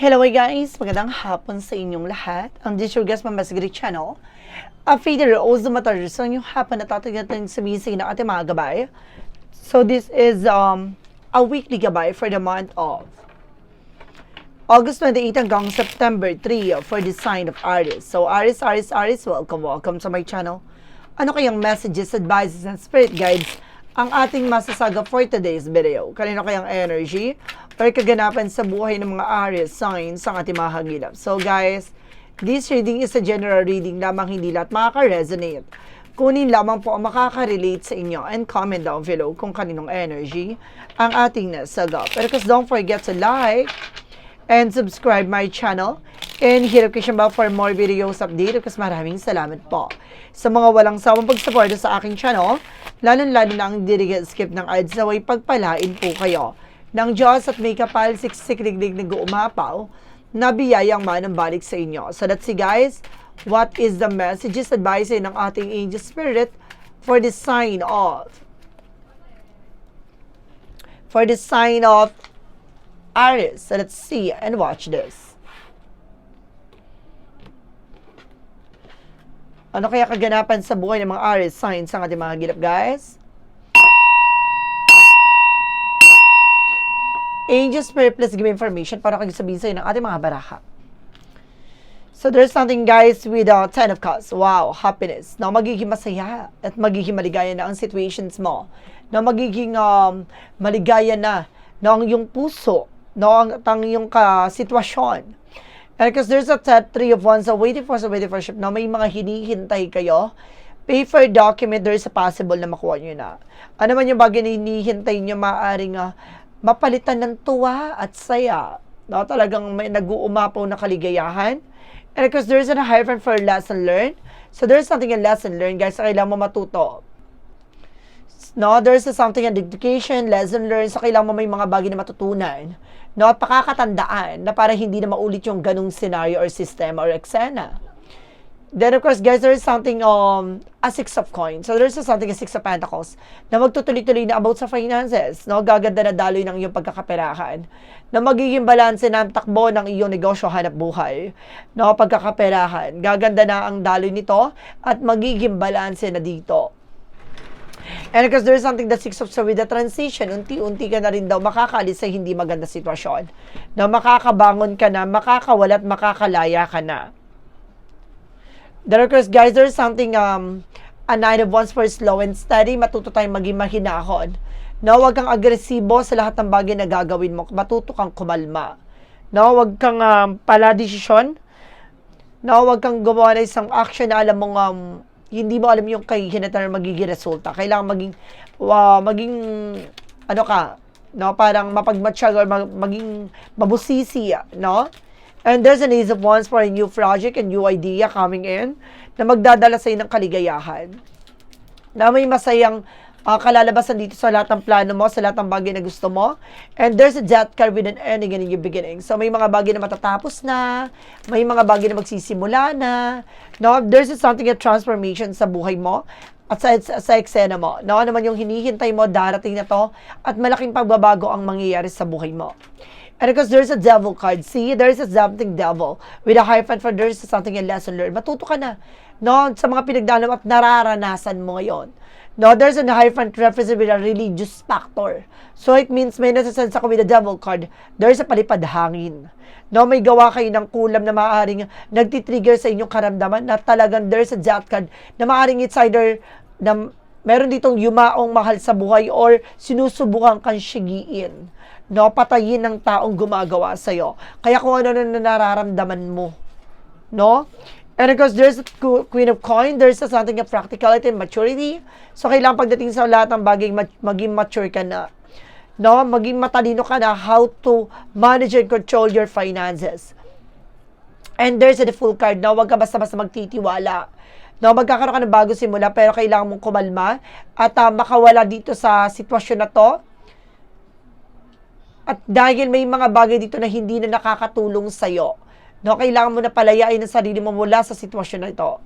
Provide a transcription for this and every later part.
Hello guys! Magandang hapon sa inyong lahat. Ang this your guest Mamasgiri Channel. A Fader Rose Matar sa inyong hapon na tatagatan sa inyo ng ating mga gabay. So this is um, a weekly gabay for the month of August 28 hanggang September 3 for the sign of Aries. So Aries, Aries, Aries, welcome, welcome sa my channel. Ano kayang messages, advices, and spirit guides ang ating masasaga for today's video? Kanino kayang energy or kaganapan sa buhay ng mga Aries signs ang ating mga hagilap? So guys, this reading is a general reading lamang hindi lahat makaka-resonate. Kunin lamang po ang makaka-relate sa inyo and comment down below kung kaninong energy ang ating nasaga. Pero because don't forget to like, and subscribe my channel. And hit notification bell for more videos update. Kasi maraming salamat po. Sa mga walang sawang pagsuporta sa aking channel lalo-lalo na ang hindi skip ng ads na way pagpalain po kayo. Ng Diyos at may kapal siksik-liglig na guumapaw na biyayang manang balik sa inyo. So that's it guys. What is the messages advice ng ating angel spirit for the sign of for the sign of Aries. So let's see and watch this. Ano kaya kaganapan sa buhay ng mga Aries signs ang ating mga gilap, guys? Angel Spirit, please give me information para kag sabihin sa'yo ng ating mga baraha. So there's something guys with uh, Ten of Cups. Wow, happiness. Na magiging masaya at magiging maligaya na ang situations mo. Na magiging um, maligaya na ang iyong puso, no, ang, ang iyong ka sitwasyon. And because there's a set three of wands, so waiting for, so waiting for ship, na may mga hinihintay kayo, pay for document, there is a possible na makuha nyo na. Ano man yung bagay na hinihintay nyo, maaaring uh, mapalitan ng tuwa at saya. No, talagang may nag-uumapaw na kaligayahan. And because there's a hyphen for lesson learned, so there's something in lesson learned, guys, na kailangan mo matuto no, there's a something in education, lesson learned, so kailangan mo may mga bagay na matutunan, no, at pakakatandaan na para hindi na maulit yung ganung scenario or system or eksena. Then, of course, guys, there is something, um, a six of coins. So, there's something, a six of pentacles, na magtutuloy-tuloy na about sa finances, no? Gaganda na daloy ng iyong pagkakaperahan, na magiging balanse ng takbo ng iyong negosyo, hanap buhay, no? Pagkakaperahan. Gaganda na ang daloy nito, at magiging balanse na dito. And because there's something that six of so with the transition, unti-unti ka na rin daw makakaalis sa hindi maganda sitwasyon. Na makakabangon ka na, makakawala at makakalaya ka na. Then of course, guys, there's something, um, a nine of wands for slow and steady, matuto tayong maging mahinahon. No, huwag kang agresibo sa lahat ng bagay na gagawin mo. Matuto kang kumalma. No, huwag kang um, pala desisyon. No, huwag kang gumawa ng isang action na alam mong um, hindi mo alam yung kahihinatan na magiging resulta. Kailangan maging, uh, maging, ano ka, no, parang mapagmatsyag or mag, maging mabusisi, no? And there's an ace of wands for a new project and new idea coming in na magdadala sa ng kaligayahan. Na may masayang uh, kalalabasan dito sa lahat ng plano mo, sa lahat ng bagay na gusto mo. And there's a death card with an ending and a new beginning. So may mga bagay na matatapos na, may mga bagay na magsisimula na. No, there's something a transformation sa buhay mo at sa, sa, sa eksena mo. No, ano man yung hinihintay mo, darating na to at malaking pagbabago ang mangyayari sa buhay mo. And because there's a devil card, see, there's a something devil with a hyphen for there's something a lesson learned. Matuto ka na, no, sa mga pinagdaanan at nararanasan mo ngayon. No, there's a hyphen represent with a religious factor. So it means may nasasense ako with the devil card, there's a palipad hangin. No, may gawa kayo ng kulam na maaaring nagtitrigger sa inyong karamdaman na talagang there's a death card na maaaring it's either na meron ditong yumaong mahal sa buhay or sinusubukan kang sigiin no, patayin ng taong gumagawa sa iyo. Kaya kung ano na nararamdaman mo, no? And of course, there's Queen of Coin, there's a something of practicality and maturity. So, kailangan pagdating sa lahat ng bagay, maging mature ka na. No? Maging matalino ka na how to manage and control your finances. And there's a full card na huwag ka basta-basta magtitiwala. No, magkakaroon ka ng bago simula pero kailangan mong kumalma at uh, makawala dito sa sitwasyon na to at dahil may mga bagay dito na hindi na nakakatulong sa'yo, No, kailangan mo na palayain ang sarili mo mula sa sitwasyon na ito.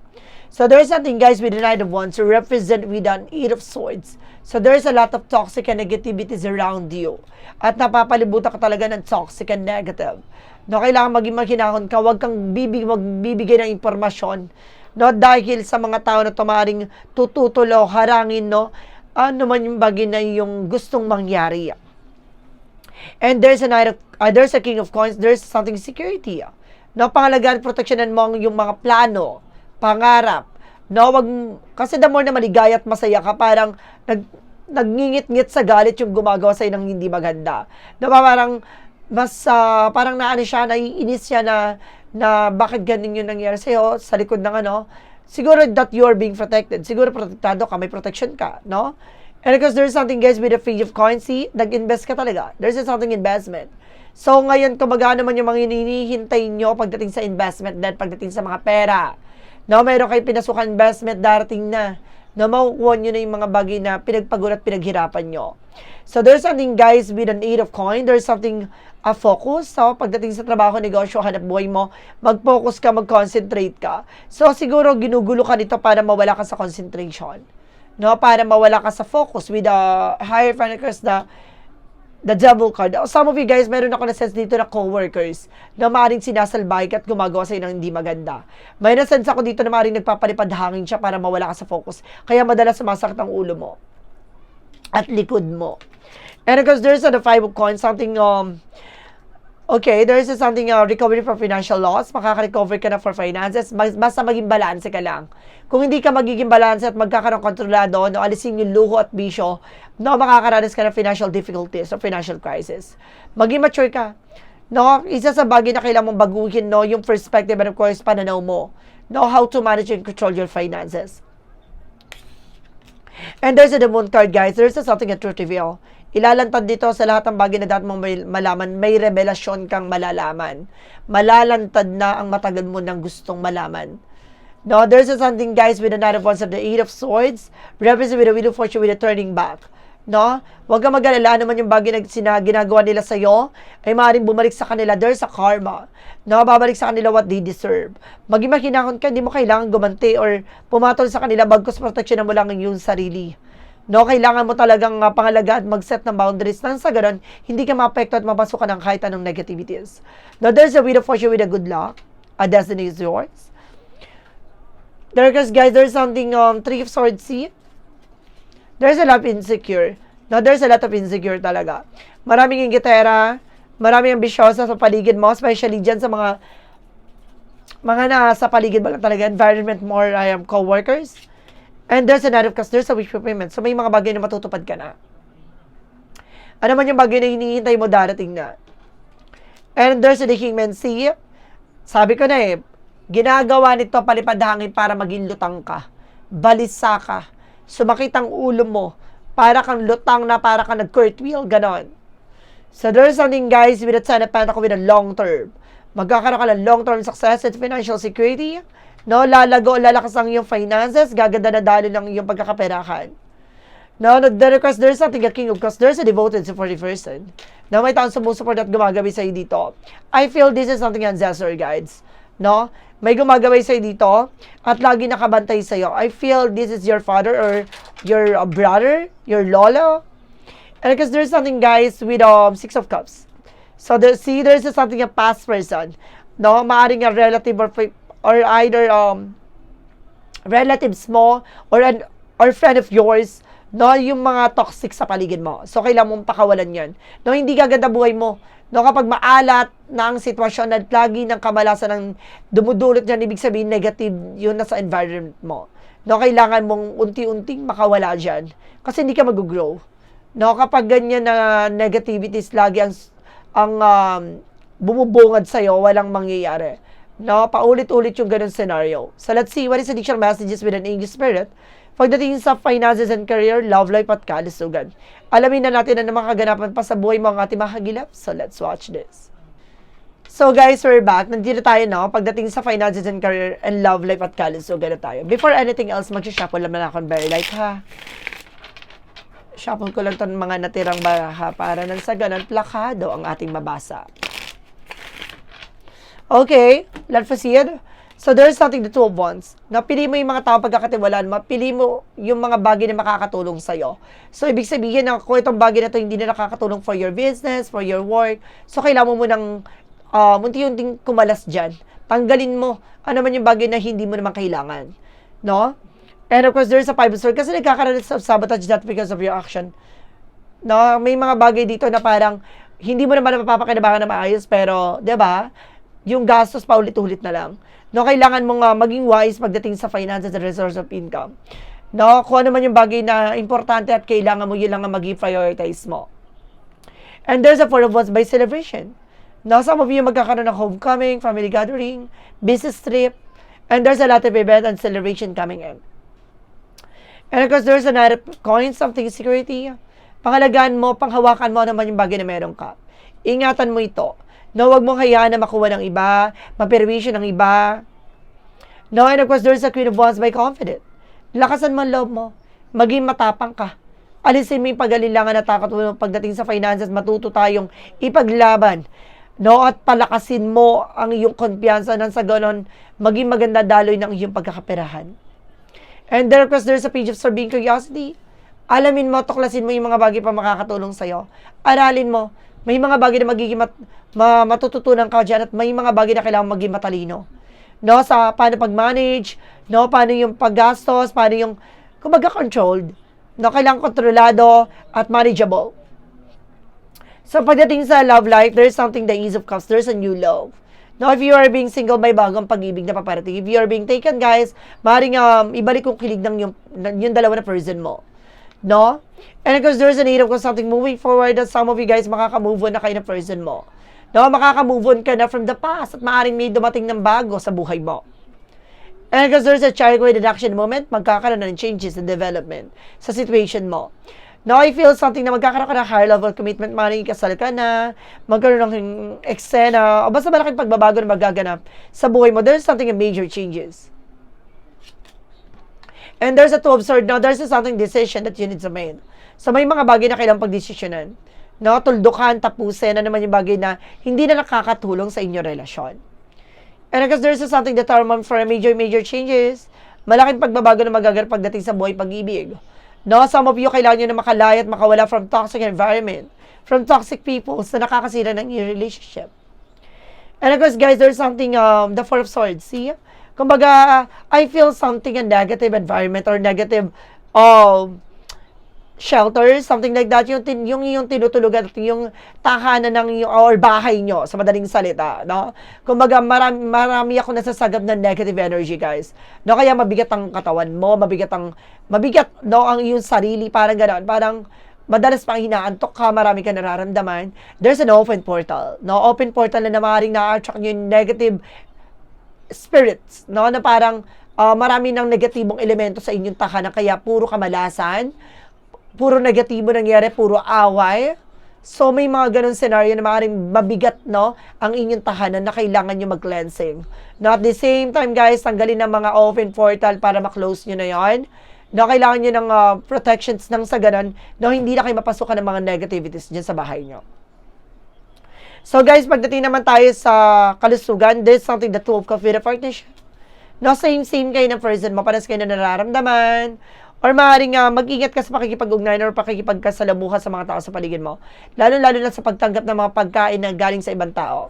So there's something guys with the Knight of Wands to represent with an Eight of Swords. So there's a lot of toxic and negativities around you. At napapalibutan ka talaga ng toxic and negative. No, kailangan maging makinahon ka. Huwag kang bibig, magbibigay ng impormasyon. No, dahil sa mga tao na tumaring tututulo, harangin, no, ano man yung bagay na yung gustong mangyari. And there's a knight of, uh, there's a king of coins, there's something security. No, pangalagaan, proteksyonan mo ang yung mga plano, pangarap. No, wag, kasi the more na maligaya at masaya ka, parang nag, nagngingit-ngit sa galit yung gumagawa sa'yo ng hindi maganda. No, parang, mas, ah, parang naano siya, naiinis siya na, na bakit ganun yung nangyari sa'yo sa likod ng ano. Siguro that you are being protected. Siguro protektado ka, may protection ka, no? And because there's something guys with the free of see, nag-invest ka talaga. There's something investment. So ngayon, kumaga naman yung mga hinihintay nyo pagdating sa investment then pagdating sa mga pera. No, meron kayo pinasukan investment, darating na. No, makukuha nyo na yung mga bagay na pinagpagulat, pinaghirapan nyo. So there's something guys with an eight of coin, there's something a focus. So pagdating sa trabaho, negosyo, hanap buhay mo, mag-focus ka, mag-concentrate ka. So siguro ginugulo ka dito para mawala ka sa concentration no para mawala ka sa focus with the higher financiers the the devil card. Some of you guys, meron ako na sense dito na coworkers na maaaring sinasalbay at gumagawa sa'yo ng hindi maganda. May na sense ako dito na maaaring nagpapalipad hangin siya para mawala ka sa focus. Kaya madalas sumasakit ang ulo mo at likod mo. And because there's a the five of coins, something um Okay, there is something uh, recovery for financial loss. Makaka-recover ka na for finances. Bas- Basta maging balanse ka lang. Kung hindi ka magiging balanse at magkakaroon kontrolado, no, alisin yung luho at bisyo, no, makakaranas ka ng financial difficulties or financial crisis. Maging mature ka. No, isa sa bagay na kailangan mong baguhin, no, yung perspective and of course, pananaw mo. No, how to manage and control your finances. And there's a the moon card, guys. There's something at truth reveal. Ilalantad dito sa lahat ng bagay na dapat mong malaman. May revelasyon kang malalaman. Malalantad na ang matagal mo nang gustong malaman. No, there's a something, guys, with the Knight of the Eight of Swords. Represent with the Wheel of Fortune with a turning back. No? Huwag kang mag-alala naman yung bagay na sina, ginagawa nila sa'yo ay maaaring bumalik sa kanila. There's a karma. No? Babalik sa kanila what they deserve. Maging makinahon ka, hindi mo kailangan gumanti or pumatol sa kanila bagkus proteksyonan mo lang ang iyong sarili. No, kailangan mo talagang uh, pangalagaan at mag-set ng boundaries nang sa ganun, hindi ka maapekto at mapasukan ng kahit anong negativities. Now, there's a wheel of fortune with a good luck. A destiny is yours. There, guys, there's something, um, three of swords, see? There's a lot of insecure. No, there's a lot of insecure talaga. Maraming ingitera, maraming ambisyosa sa paligid mo, especially dyan sa mga mga nasa paligid mo lang talaga, environment more, I am co-workers. And there's a lot of, because there's a wish fulfillment. So, may mga bagay na matutupad ka na. Ano man yung bagay na hinihintay mo, darating na. And there's a See, sabi ko na eh, ginagawa nito palipad hangin para maging lutang ka. Balisa ka. Sumakit ang ulo mo. Para kang lutang na para kang nag-cartwheel, ganon. So there's something guys with a Ten of Pentacles with a long term. Magkakaroon ka ng long term success and financial security. No, lalago, lalakas ang iyong finances, gaganda na dalo ng iyong pagkakaperahan. No, no, the request, there's something a king of course, there's a devoted for the person. No, may taong sumusupport at gumagabi sa'yo dito. I feel this is something ancestor guides. No, may gumagabay sa'yo dito at lagi nakabantay sa'yo. I feel this is your father or your uh, brother, your lolo. And because there's something guys with um six of cups. So there, see, there's something a past person. No, maaring a relative or or either um relatives mo or an or friend of yours no yung mga toxic sa paligid mo. So kailangan mong pakawalan yon no hindi gaganda buhay mo. No kapag maalat na ang sitwasyon at lagi ng kamalasan ng dumudulot niyan ibig sabihin negative yun na sa environment mo. No kailangan mong unti-unting makawala diyan kasi hindi ka mag-grow. No kapag ganyan na negativities lagi ang ang um, bumubungad sa'yo, walang mangyayari. No, paulit-ulit yung ganun scenario. So let's see, what is additional messages with an English spirit? Pagdating sa finances and career, love life at kalusugan. Alamin na natin na mga kaganapan pa sa buhay ang ating mahagilap. So let's watch this. So guys, we're back. Nandito tayo no, pagdating sa finances and career and love life at kalusugan na tayo. Before anything else, mag-shuffle naman ako ng very light ha. Shuffle ko lang itong mga natirang baraha para nang sa ganun, plakado ang ating mabasa. Okay, let's proceed. So there's something the two of wands. Na pili mo yung mga tao pagkakatiwalaan mo, pili mo yung mga bagay na makakatulong sa'yo. So ibig sabihin na kung itong bagay na to hindi na nakakatulong for your business, for your work, so kailangan mo munang uh, unti-unting kumalas dyan. Tanggalin mo ano man yung bagay na hindi mo naman kailangan. No? And of course, there's a five of swords kasi nagkakaroon of sabotage that because of your action. No, may mga bagay dito na parang hindi mo naman mapapakinabangan na maayos pero, 'di ba? Yung gastos pa ulit-ulit na lang. No, kailangan mo nga maging wise pagdating sa finances and resource of income. No, kung ano man yung bagay na importante at kailangan mo, yun lang ang maging prioritize mo. And there's a four of wands by celebration. Now, some of you magkakaroon ng homecoming, family gathering, business trip, and there's a lot of event and celebration coming in. And of course, there's another coin, something security. Pangalagaan mo, panghawakan mo naman yung bagay na meron ka. Ingatan mo ito. No, wag mong hayaan na makuha ng iba, maperwisyo ng iba. No, and of course, there's a queen of wands by confident. Lakasan mo ang loob mo. Maging matapang ka. Alisin mo yung pag-alilangan at takot mo pagdating sa finances, matuto tayong ipaglaban. No, at palakasin mo ang iyong kumpiyansa nang sa ganon, maging maganda daloy ng iyong pagkakaperahan. And there, of course, there's a page of serving curiosity. Alamin mo, tuklasin mo yung mga bagay pa makakatulong sa'yo. Aralin mo. May mga bagay na magiging mat, ma, matututunan ka dyan at may mga bagay na kailangan maging matalino. No, sa paano pag-manage, no, paano yung paggastos, paano yung, kumbaga controlled. No, kailangan kontrolado at manageable. So, pagdating sa love life, there's something the ease of cups. There's a new love. Now, if you are being single, may bagong pag-ibig na paparating. If you are being taken, guys, maaaring um, ibalik yung kilig ng yung, yung dalawa na person mo. No? And because there's a need of something moving forward that some of you guys makaka-move on na kayo na person mo. No, makaka-move on ka na from the past at maaaring may dumating ng bago sa buhay mo. And because there's a child with action moment, magkakaroon na ng changes and development sa situation mo. Now, I feel something na magkakaroon ka ng higher level commitment, maaaring ikasal ka na, magkaroon ng eksena, o basta malaking pagbabago na magaganap sa buhay mo. There's something in major changes. And there's a two of swords. Now, there's a something decision that you need to make. So, may mga bagay na kailangang pagdesisyonan. No, tuldukan, tapusin, na naman yung bagay na hindi na nakakatulong sa inyong relasyon. And because there's a something that are for major, major changes, malaking pagbabago na magaganap pagdating sa buhay pag-ibig. No, some of you kailangan nyo na makalaya at makawala from toxic environment, from toxic people na nakakasira ng relationship. And of course, guys, there's something, um, the Four of Swords, see? Kumbaga, I feel something a negative environment or negative, um, shelter, something like that, yung, yung, yung tinutulugan, yung tahanan ng yung, or bahay nyo, sa madaling salita, no? Kumbaga, marami, marami ako nasasagap ng negative energy, guys. No, kaya mabigat ang katawan mo, mabigat ang, mabigat, no, ang iyong sarili, parang gano'n, parang, madalas pang hinaantok ka, marami ka nararamdaman, there's an open portal. No, open portal na na maaaring na-attract yung negative spirits, no, na parang uh, marami ng negatibong elemento sa inyong tahanan, kaya puro kamalasan, puro negatibo nangyari, puro away. So, may mga ganun scenario na maaaring mabigat, no, ang inyong tahanan na kailangan nyo mag-cleansing. No, at the same time, guys, tanggalin ng mga open portal para ma-close nyo na yon. No, kailangan nyo ng uh, protections ng sa ganun, no, hindi na kayo mapasukan ng mga negativities dyan sa bahay nyo. So, guys, pagdating naman tayo sa kalusugan, there's something that two of coffee partnership. No, same-same kayo ng person mo, panas kayo na nararamdaman, Or maaaring uh, mag-ingat ka sa pakikipag-ugnayan or pakikipagkasalamuha sa mga tao sa paligid mo. Lalo-lalo na sa pagtanggap ng mga pagkain na galing sa ibang tao.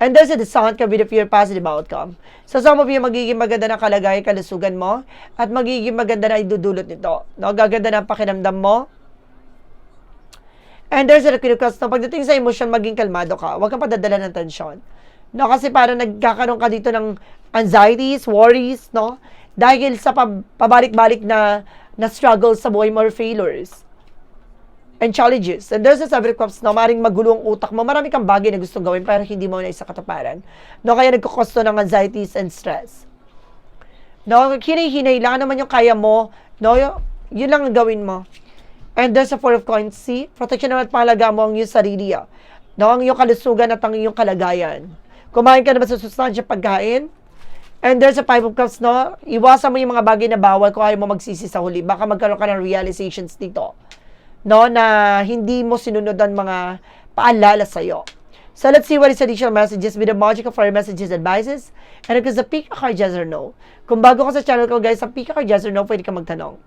And there's a discount ka with pure positive outcome. So some of you, magiging maganda na kalagay, kalusugan mo, at magiging maganda na idudulot nito. No? Gaganda na pakinamdam mo. And there's a request no, pagdating sa emosyon, maging kalmado ka. Huwag kang padadala ng tensyon. No, kasi para nagkakaroon ka dito ng anxieties, worries, no? Dahil sa pabalik-balik na na struggle sa buhay mo or failures and challenges. And there's a several crops na maring magulo ang utak mo. Marami kang bagay na gustong gawin pero hindi mo na isa kataparan. No, kaya nagkukosto ng anxieties and stress. No, hinay-hinay lang naman yung kaya mo. No, yun lang ang gawin mo. And there's a four of coins. See? Protection naman at pahalaga mo ang iyong sarili. ah. No, ang iyong kalusugan at ang iyong kalagayan. Kumain ka na ba sa sustansya pagkain? And there's a five of cups, no? Iwasan mo yung mga bagay na bawal kung ayaw mo magsisi sa huli. Baka magkaroon ka ng realizations dito. No? Na hindi mo sinunod ang mga paalala sa'yo. So let's see what is additional messages with the magical fire messages advices. And because the Pika card yes or no. Kung bago ka sa channel ko guys, sa Pika card yes or no, pwede ka magtanong.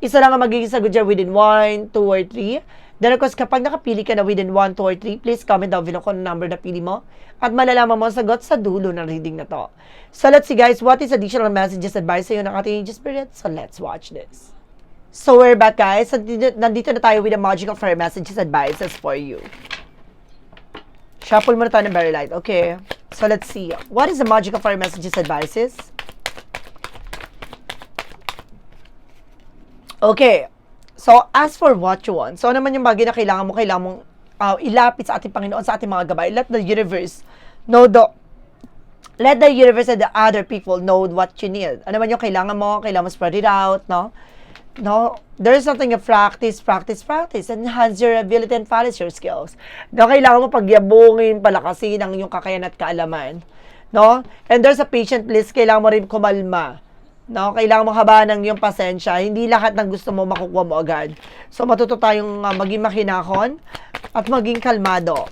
Isa lang ang magiging sagot dyan within 1, 2, or 3. Then of course, kapag nakapili ka na within 1, 2, or 3, please comment down below kung number na pili mo. At malalaman mo ang sagot sa dulo ng reading na to. So let's see guys, what is additional messages advice sa'yo ng ating angel spirit? So let's watch this. So we're back guys. Nandito, nandito na tayo with the magical fire messages advices for you. Shuffle muna tayo ng very light. Okay. So let's see. What is the magical fire messages advices? Okay. So, as for what you want, so ano naman yung bagay na kailangan mo, kailangan mong uh, ilapit sa ating Panginoon, sa ating mga gabay. Let the universe know the let the universe and the other people know what you need. Ano man yung kailangan mo, kailangan mo spread it out, no? No, there's something of practice, practice, practice. Enhance your ability and polish your skills. No, kailangan mo pagyabungin, palakasin ang iyong kakayahan at kaalaman. No? And there's a patient list, kailangan mo rin kumalma. No, kailangan mo habaan ng iyong pasensya. Hindi lahat ng gusto mo makukuha mo agad. So matuto tayong uh, maging makinahon at maging kalmado.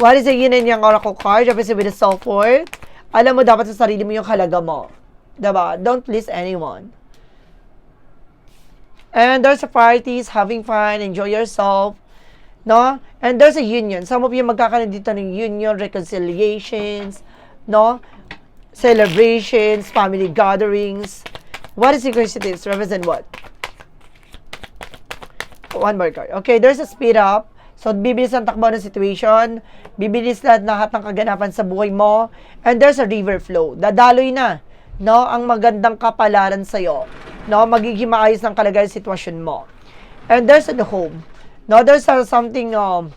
What is the yin and yang oracle card? Represent with the self-worth. Alam mo dapat sa sarili mo yung halaga mo. Diba? Don't please anyone. And there's a parties, having fun, enjoy yourself. No? And there's a union. Some of you magkakaroon dito ng union, reconciliations, no? Celebrations, family gatherings. What is synchronicities? Represent what? One more card. Okay, there's a speed up. So, bibilis ang takbo ng situation. Bibilis lahat lahat ng kaganapan sa buhay mo. And there's a river flow. Dadaloy na. No? Ang magandang kapalaran sa'yo. No? Magiging maayos ng kalagayan sitwasyon mo. And there's a home. No? There's a something um,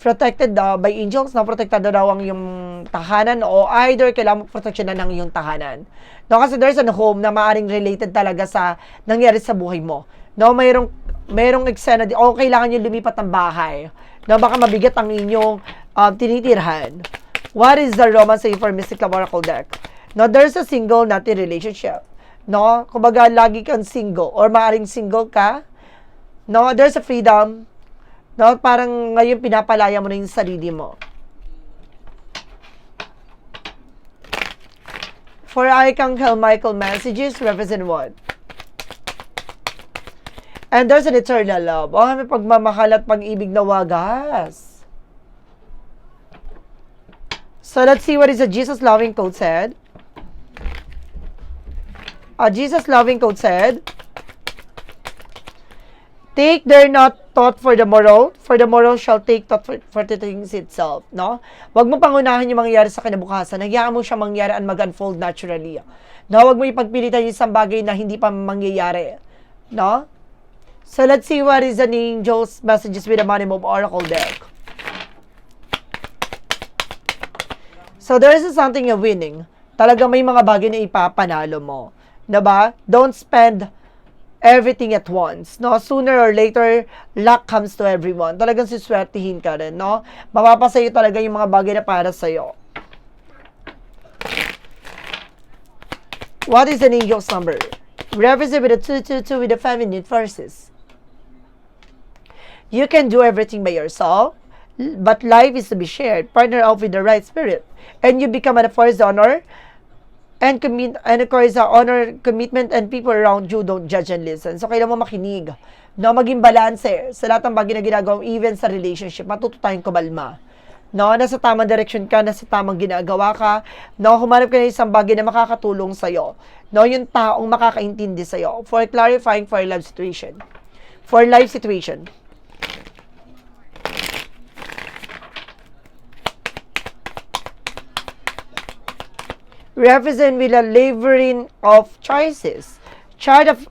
protected uh, by angels. No? Protektado daw ang yung tahanan o either kailangan mo proteksyonan ng iyong tahanan. No? Kasi there's a home na maaring related talaga sa nangyari sa buhay mo. No? Mayroong merong eksena di o kailangan nyo lumipat ng bahay na baka mabigat ang inyong um, tinitirhan. What is the romance for Mystical Oracle deck? No, there's a single natin relationship. No, kumbaga lagi kang single or maaring single ka. No, there's a freedom. No, parang ngayon pinapalaya mo na yung sarili mo. For Archangel Michael messages represent what? And there's an eternal love. Oh, may pagmamahal at pag-ibig na wagas. So let's see what is a Jesus loving code said. A Jesus loving code said, Take their not thought for the moral, for the moral shall take thought for, for the things itself. No? Huwag mo pangunahan yung mangyayari sa kinabukasan. Hayaan mo siya mangyari and mag-unfold naturally. No? Huwag mo ipagpilitan yung isang bagay na hindi pa mangyayari. No? So let's see what is an angel's messages with the money move oracle deck. So there is something of winning. Talaga may mga bagay na ipapanalo mo. 'Di ba? Don't spend everything at once. No, sooner or later, luck comes to everyone. Talagang siswertihin ka rin, no? Mapapasayo talaga yung mga bagay na para sa'yo. What is an angel's number? Represent with a 222 with the feminine verses. You can do everything by yourself, but life is to be shared. Partner up with the right spirit, and you become a force honor and commit and of course uh, honor commitment and people around you don't judge and listen. So kailangan mo makinig. No, maging balanse sa lahat ng bagay na ginagawa even sa relationship. Matuto tayong kumalma. No, nasa tamang direction ka, nasa tamang ginagawa ka. No, humanap ka ng isang bagay na makakatulong sa'yo. No, yung taong makakaintindi sa'yo. For clarifying for life situation. For life situation. Represent with a labyrinth of choices. Chart of,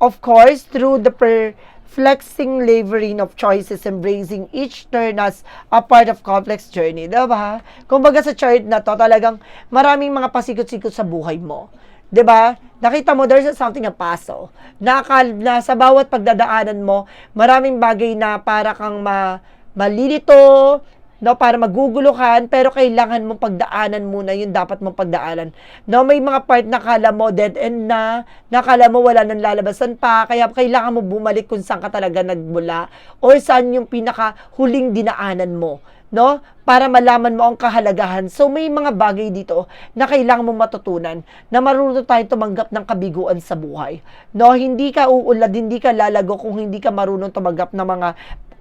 of course, through the perplexing labyrinth of choices, embracing each turn as a part of complex journey. Diba? Kumbaga sa chart na to, talagang maraming mga pasikot-sikot sa buhay mo. 'di ba? Nakita mo there's something a puzzle. Na, na sa bawat pagdadaanan mo, maraming bagay na para kang ma, malilito, no, para maguguluhan, pero kailangan mong pagdaanan muna yung dapat mong pagdaanan. No, may mga part na kala mo dead end na, nakala mo wala nang lalabasan pa, kaya kailangan mo bumalik kung saan ka talaga nagmula or saan yung pinaka huling dinaanan mo no? Para malaman mo ang kahalagahan. So, may mga bagay dito na kailangan mo matutunan na marunong tayo tumanggap ng kabiguan sa buhay. No? Hindi ka uulad, hindi ka lalago kung hindi ka marunong tumanggap ng mga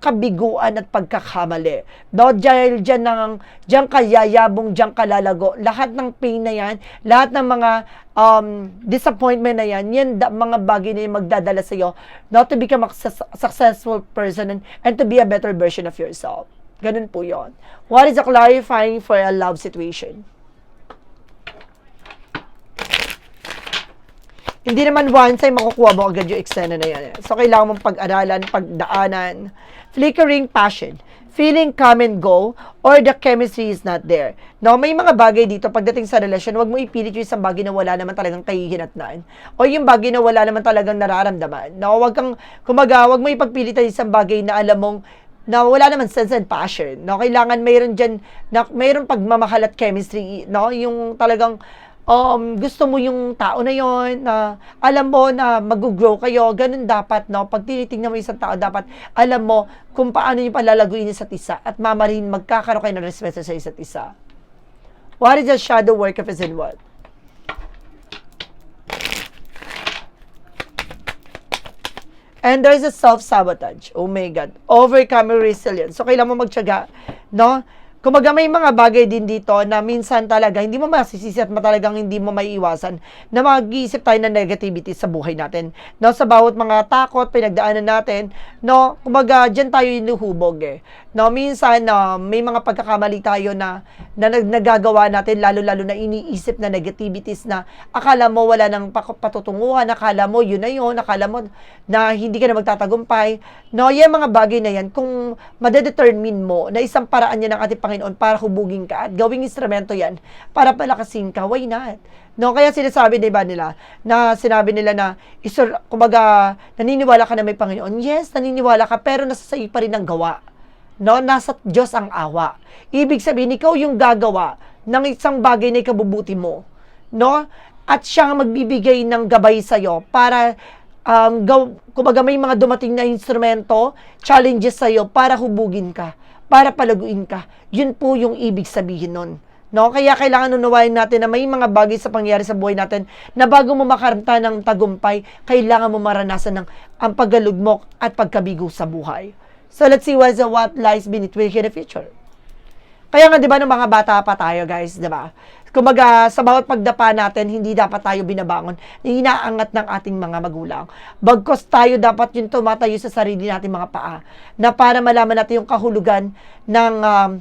kabiguan at pagkakamali. No, dahil dyan, ng, dyan ka yayabong, dyan ka lalago. Lahat ng pain na yan, lahat ng mga um, disappointment na yan, yan da, mga bagay na yung magdadala sa iyo not to become a success- successful person and, and to be a better version of yourself. Ganun po yon. What is a clarifying for a love situation? Hindi naman one time makukuha mo agad yung eksena na yan. So, kailangan mong pag-aralan, pagdaanan. Flickering passion. Feeling come and go or the chemistry is not there. No, may mga bagay dito pagdating sa relasyon, wag mo ipilit yung isang bagay na wala naman talagang kahihinatnan. O yung bagay na wala naman talagang nararamdaman. No, wag kang, kumaga, wag mo ipagpilit ang isang bagay na alam mong na wala naman sense and passion. No, kailangan mayroon diyan na mayroon pagmamahal at chemistry, no? Yung talagang um, gusto mo yung tao na yon na alam mo na mag-grow kayo, ganun dapat, no? Pag tinitingnan mo isang tao, dapat alam mo kung paano yung palalaguin isa't isa at mamarin magkakaroon kayo ng respeto sa isa't isa. What is the shadow work of is in what? And there's a self-sabotage. Oh my God. Overcoming resilience. So, kailangan mo magtyaga, no? Kumaga may mga bagay din dito na minsan talaga hindi mo masisisi at talagang hindi mo maiiwasan na mag-iisip tayo ng negativity sa buhay natin. No, sa bawat mga takot, pinagdaanan natin, no, kumaga diyan tayo inuhubog eh. No, minsan uh, may mga pagkakamali tayo na na nag- nagagawa natin lalo-lalo na iniisip na negativities na akala mo wala nang patutunguhan, akala mo yun na yun, akala mo na hindi ka na magtatagumpay. No, yung mga bagay na yan kung madedetermine mo na isang paraan yan ng ating Panginoon para hubugin ka at gawing instrumento yan para palakasin ka, why not? No, kaya sinasabi diba nila na sinabi nila na isur, kumbaga naniniwala ka na may Panginoon. Yes, naniniwala ka pero nasa sa'yo pa rin ang gawa. No, nasa Diyos ang awa. Ibig sabihin ikaw yung gagawa ng isang bagay na ikabubuti mo. No? At siya ang magbibigay ng gabay sa iyo para um, gaw, kumbaga may mga dumating na instrumento, challenges sa iyo para hubugin ka, para palaguin ka. Yun po yung ibig sabihin nun. No? Kaya kailangan unawain natin na may mga bagay sa pangyari sa buhay natin na bago mo makaranta ng tagumpay, kailangan mo maranasan ng ang paggalugmok at pagkabigo sa buhay. So let's see what's what lies beneath in the future. Kaya nga 'di ba nung mga bata pa tayo, guys, 'di ba? Kumaga sa bawat pagdapa natin, hindi dapat tayo binabangon, inaangat ng ating mga magulang. Bagkos tayo dapat yung tumatayo sa sarili nating mga paa na para malaman natin yung kahulugan ng um,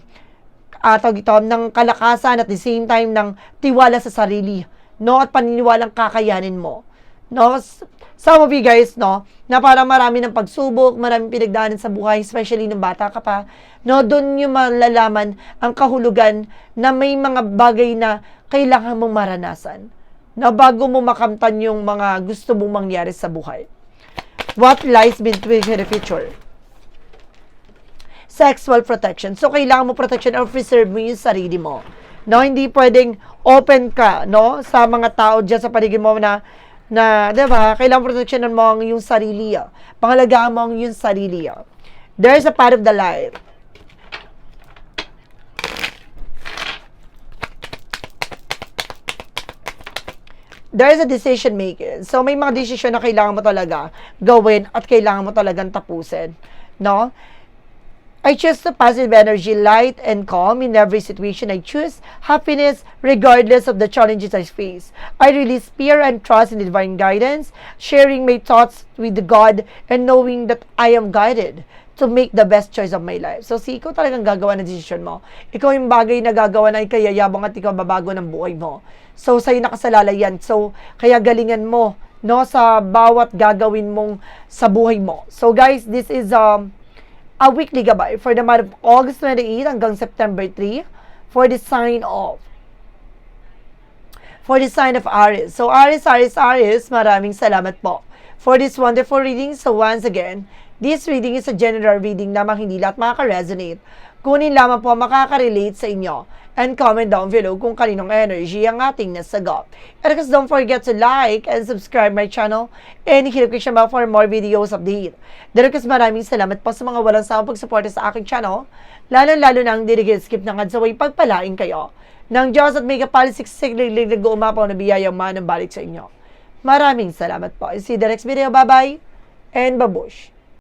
uh, ito, ng kalakasan at the same time ng tiwala sa sarili, no? At paniniwalang kakayanin mo. No? Some of you guys, no, na para marami ng pagsubok, maraming pinagdaanan sa buhay, especially nung bata ka pa, no, doon nyo malalaman ang kahulugan na may mga bagay na kailangan mong maranasan na bago mo makamtan yung mga gusto mong mangyari sa buhay. What lies between the future? Sexual protection. So, kailangan mo protection or preserve mo yung sarili mo. No, hindi pwedeng open ka, no, sa mga tao dyan sa paligid mo na na, di ba, kailangan proteksyonan mo ang yung sarili. ah. Pangalagaan mo ang yung sarili. ah. There's a part of the life. There's a decision making. So, may mga desisyon na kailangan mo talaga gawin at kailangan mo talagang tapusin. No? I choose the positive energy, light and calm in every situation. I choose happiness regardless of the challenges I face. I release fear and trust in divine guidance, sharing my thoughts with God and knowing that I am guided to make the best choice of my life. So, si ikaw talagang gagawa ng decision mo. Ikaw yung bagay na gagawa na ikayayabang at ikaw babago ng buhay mo. So, sa'yo nakasalalay yan. So, kaya galingan mo no sa bawat gagawin mong sa buhay mo. So, guys, this is um a weekly gabay for the month of August 28 hanggang September 3 for the sign of for the sign of Aries. So Aries, Aries, Aries, maraming salamat po for this wonderful reading. So once again, this reading is a general reading namang hindi lahat makaka-resonate. kunin lamang po makaka-relate sa inyo. And comment down below kung kaninong energy ang ating nasagap. And because don't forget to like and subscribe my channel and hit the bell for more videos update. Dahil kasi maraming salamat po sa mga walang sawang pagsuporta sa aking channel, lalo-lalo na ang skip ng adsaway pagpalain kayo. Nang Diyos at may kapalisiksik liglig umapaw na biyayang manang balik sa inyo. Maraming salamat po. See you the next video. Bye-bye and babush.